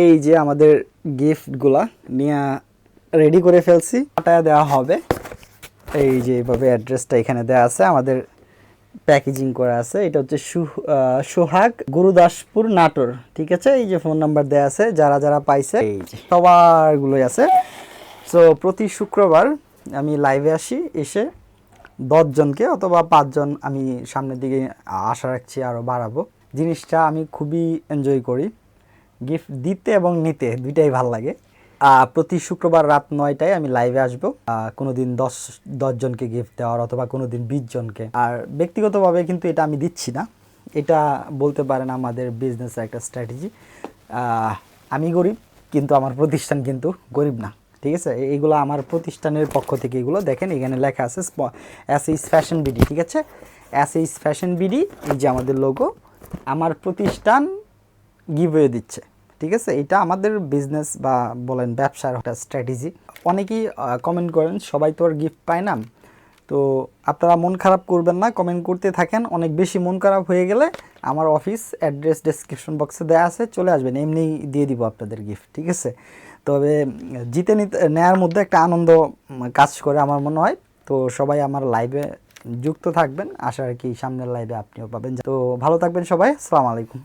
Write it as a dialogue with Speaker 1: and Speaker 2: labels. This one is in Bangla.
Speaker 1: এই যে আমাদের গিফটগুলা নিয়ে রেডি করে ফেলছি। পাঠায় দেওয়া হবে। এই যে এইভাবে অ্যাড্রেসটা এখানে দেওয়া আছে। আমাদের প্যাকেজিং করা আছে। এটা হচ্ছে সোহাগ গুরুদাসপুর নাটোর, ঠিক আছে? এই যে ফোন নাম্বার দেওয়া আছে, যারা যারা পাইছে, এই যে সবারগুলোই আছে। সো প্রতি শুক্রবার আমি লাইভে আসি, এসে দশজনকে অথবা পাঁচজন আমি সামনের দিকে আশা রাখছি আরও বাড়াবো। জিনিসটা আমি খুবই এনজয় করি। গিফট দিতে এবং নিতে দুইটাই ভালো লাগে। প্রতি শুক্রবার রাত নয়টায় আমি লাইভে আসব। কোনো দিন দশ দশজনকে গিফট দেওয়ার অথবা কোনোদিন বিশ জনকে। আর ব্যক্তিগতভাবে কিন্তু এটা আমি দিচ্ছি না। এটা বলতে পারেন আমাদের বিজনেসের একটা স্ট্র্যাটেজি আমি গরিব, কিন্তু আমার প্রতিষ্ঠান কিন্তু গরিব না। ঠিক আছে? এইগুলো আমার প্রতিষ্ঠানের পক্ষ থেকে এগুলো দেখেন, এখানে লেখা আছে এস এইচ ফ্যাশন বিডি ঠিক আছে? এস এইচ ফ্যাশন বিডি এই যে আমাদের লোগো আমার প্রতিষ্ঠান গিভওয়ে দিচ্ছে। ঠিক আছে? এটা আমাদের বিজনেস বা বলেন ব্যবসার একটা স্ট্র্যাটেজি অনেকেই কমেন্ট করেন, সবাই তো আর গিফট পায় না। তো আপনারা মন খারাপ করবেন না কমেন্ট করতে থাকেন। অনেক বেশি মন খারাপ হয়ে গেলে আমার অফিস অ্যাড্রেস ডেসক্রিপশন বক্সে দেওয়া আছে, চলে আসবেন। এমনি দিয়ে দিব আপনাদের গিফট ঠিক আছে? তবে জিতে নিতে নেওয়ার মধ্যে একটা আনন্দ কাজ করে আমার মনে হয়। তো সবাই আমার লাইভে যুক্ত থাকবেন। আশা রাখি সামনের লাইভে আপনিও পাবেন। তো ভালো থাকবেন সবাই। আসসালামু আলাইকুম।